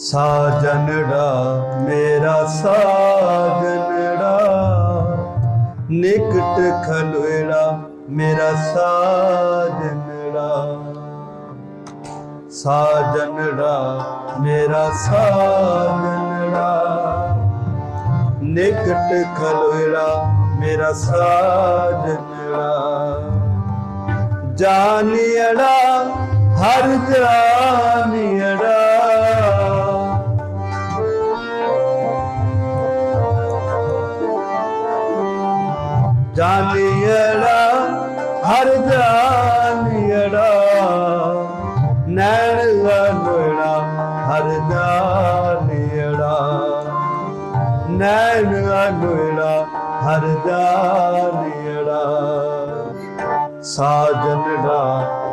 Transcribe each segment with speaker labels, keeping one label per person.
Speaker 1: ਸਾਜਨੜਾ ਮੇਰਾ ਸਾਜਨੜਾ ਨਿਕਟ ਖਲੋੜਾ ਮੇਰਾ ਸਾਜਨੜਾ ਸਾਜਨੜਾ ਮੇਰਾ ਸਾਜਨੜਾ ਨਿਕਟ ਖਲੋੜਾ ਮੇਰਾ ਸਾਜਨੜਾ ਜਾਨੀੜਾ ਹਰ ਜਾਨੀੜਾ ਜਾਨੀੜਾ ਹਰ ਜਾਨੀੜਾ ਨੈਣ ਅਨੋੜਾ ਹਰ ਜਾਨੀੜਾ ਨੈਣ ਅਨੋੜਾ ਹਰ ਜਾਨੀੜਾ ਸਾਜਨੜਾ,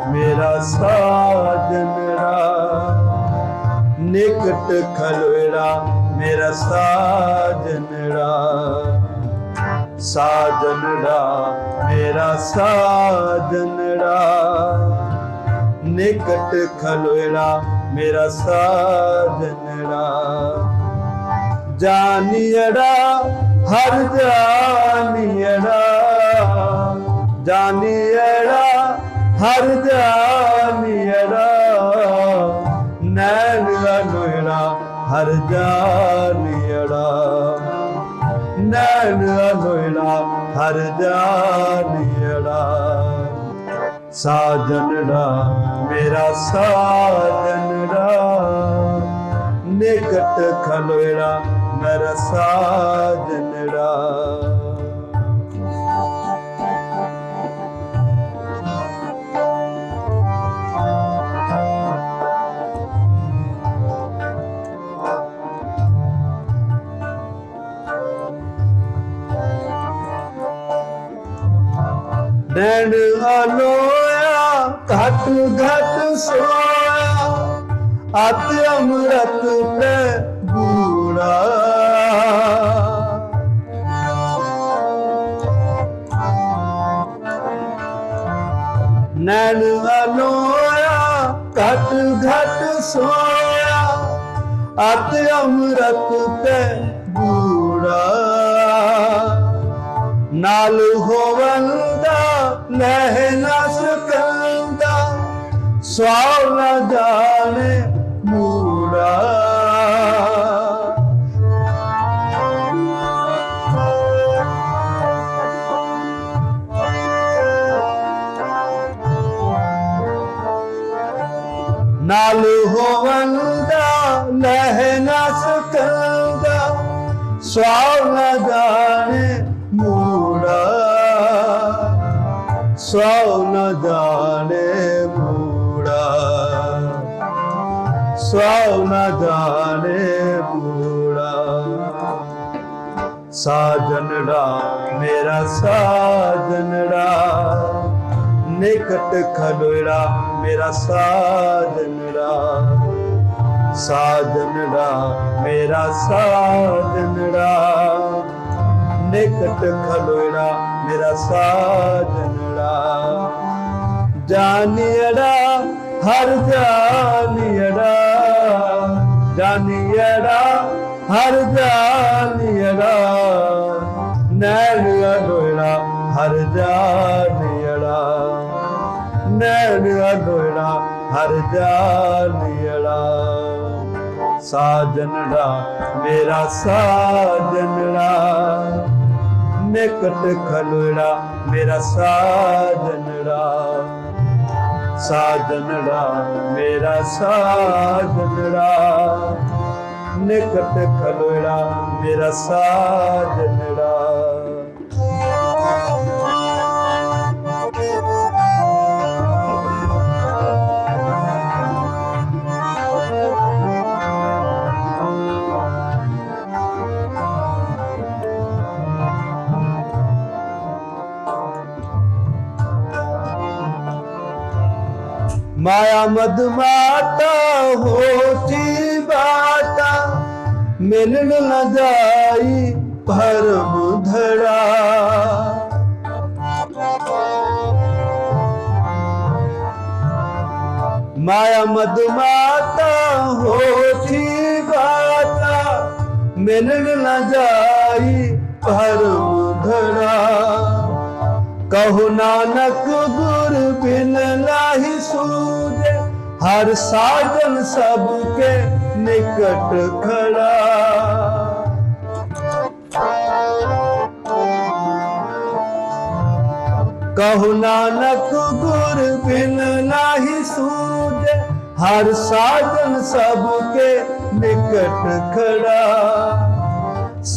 Speaker 1: ਮੇਰਾ ਸਾਜਨੜਾ। ਨਿਕਟ ਖਲੋੜਾ ਮੇਰਾ ਸਾਜਨ ਸਾਜਨੜਾ ਮੇਰਾ ਸਾਜਨੜਾ ਨਿਕਟ ਖਲੋੜਾ ਮੇਰਾ ਸਾਜਨੜਾ ਜਾਨੀੜਾ ਹਰ ਜਾਨੀੜਾ ਜਾਨੀੜਾ ਹਰ ਜਾਨੀੜਾ ਨੈਣ ਅਨੋੜਾ ਹਰ ਜਾਨੀੜਾ ਨੈਣ ਅਨੋੜਾ ਹਰ ਜਾਨੀੜਾ ਸਾਜਨੜਾ ਮੇਰਾ ਸਾਜਨੜਾ ਨਿਕਟ ਖਲੋੜਾ ਮੇਰਾ ਸਾਜਨੜਾ ਨੈਣ ਅਲੋਇਆ ਘਟ ਘਟ ਸੋਇਆ ਅਤ ਅੰਮ੍ਰਿਤ ਤੇ ਬੂੜਾ ਨੈਣ ਅਲੋਇਆ ਘਟ ਘਟ ਸੋਇਆ ਅਤ ਅੰਮ੍ਰਿਤ ਤੇ ਬੂੜਾ ਨਾਲ ਹੋਵੰਦਾ ਲਹਿ ਨਾ ਸਕੰਦਾ ਸਵਾਲ ਨਾ ਜਾਣੇ ਮੂੜਾ। ਨਾਲ ਹੋਵੰਦਾ ਲਹਿ ਨਾ ਸਕੰਦਾ ਸਵਾਲ ਨਾ ਜਾਣੇ ਸੌ ਜਾਣੇ ਮੂੜਾ ਸਾਜਨੜਾ ਮੇਰਾ ਸਾਜਨੜਾ ਨਿਕਟ ਖਲੋੜਾ ਮੇਰਾ ਸਾਜਨੜਾ ਸਾਜਨੜਾ ਮੇਰਾ ਸਾਜਨੜਾ ਨਿਕਟ ਖਲੋੜਾ ਮੇਰਾ ਸਾਜਨੜਾ ਜਾਨੀੜਾ ਹਰ ਜਾਨੀੜਾ ਜਾਨੀੜਾ ਹਰ ਜਾਨੀੜਾ ਨੈਣ ਅਲੋੜਾ ਹਰ ਜਾਨੀੜਾ ਨੈਣ ਹਰ ਜਾਨੀੜਾ ਸਾਜਨੜਾ, ਮੇਰਾ ਸਾਜਨੜਾ। ਨਿਕਟ ਖਲੋੜਾ ਮੇਰਾ ਸਾਜਨੜਾ। ਸਾਜਨੜਾ ਮੇਰਾ ਸਾਜਨੜਾ। ਨਿਕਟ ਖਲੋੜਾ ਮੇਰਾ ਸਾਜਨੜਾ। ਮਾਇਆ ਮਦ ਮਾਤਾ ਹੋਤੀ ਬਾਤਾ ਮਿਲਨ ਨ ਜਾਈ ਭਰਮ ਧੜਾ। ਮਾਇਆ ਮਦ ਮਾਤਾ ਹੋਤੀ ਮਿਲਣ ਨਾ ਜਾਈ ਭਰਮ ਧੜਾ। ਕਹੋ ਨਾਨਕ ਗੁਰ ਬਿਨ ਲਾਹੀ ਸੂਝੇ, ਹਰ ਸਾਧਨ ਸਭ ਕੇ ਨਿਕਟ ਖੜਾ। ਕਹੋ ਨਾਨਕ ਗੁਰ ਬਿਨ ਲਾਹੀ ਸੂਝੇ, ਹਰ ਸਾਧਨ ਸਭ ਕੇ ਨਿਕਟ ਖੜਾ।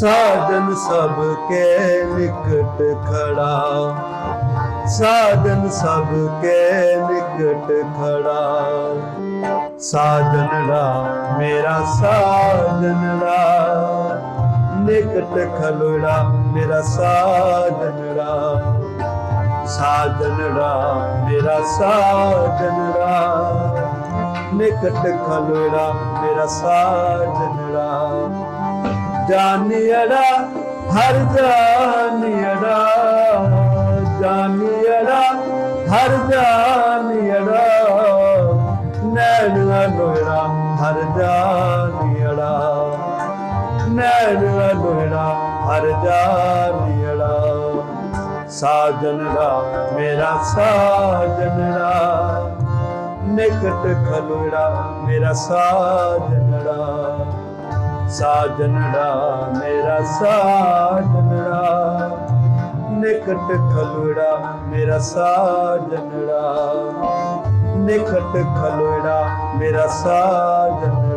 Speaker 1: ਸਾਧਨ ਸਭ ਕੇ ਨਿਕਟ ਖੜਾ। ਸਾਧਨ ਸਭ ਕੇ ਨਿਕਟ ਖੜਾ। ਸਾਧਨ ਰਾ, ਮੇਰਾ ਸਾਧਨ ਰਾ। ਨਿਕਟ ਖਲੋੜਾ, ਮੇਰਾ ਸਾਧਨ ਰਾ। ਸਾਜਨ ਰਾ, ਮੇਰਾ ਸਾਜਨ ਰਾ। ਨਿਕਟ ਖਲੋੜਾ, ਮੇਰਾ ਸਾਜਨ ਰਾ। ਜਾਨੀੜਾ ਹਰ ਜਾਨੀੜਾ ਜਾਨੀੜਾ ਹਰ ਜਾਨੀੜਾ ਨੈਣ ਲੋੜਾ, ਹਰ ਜਾਨੀੜਾ ਨੈਣ ਲੋੜਾ, ਹਰ ਜਾਨੀੜਾ ਸਾਜਨਰਾ ਮੇਰਾ ਸਾਜਨ ਰਾ ਨਿਕਟ ਖਲੋੜਾ, ਮੇਰਾ ਸਾਜਨੜਾ ਰਾ ਮੇਰਾ ਸਾਜਨ ਰਾ। ਨਿਕਟ ਖਲੋੜਾ ਮੇਰਾ ਸਾਜਨ ਨਿਕਟ ਖਲੋੜਾ ਮੇਰਾ ਸਾਜਨ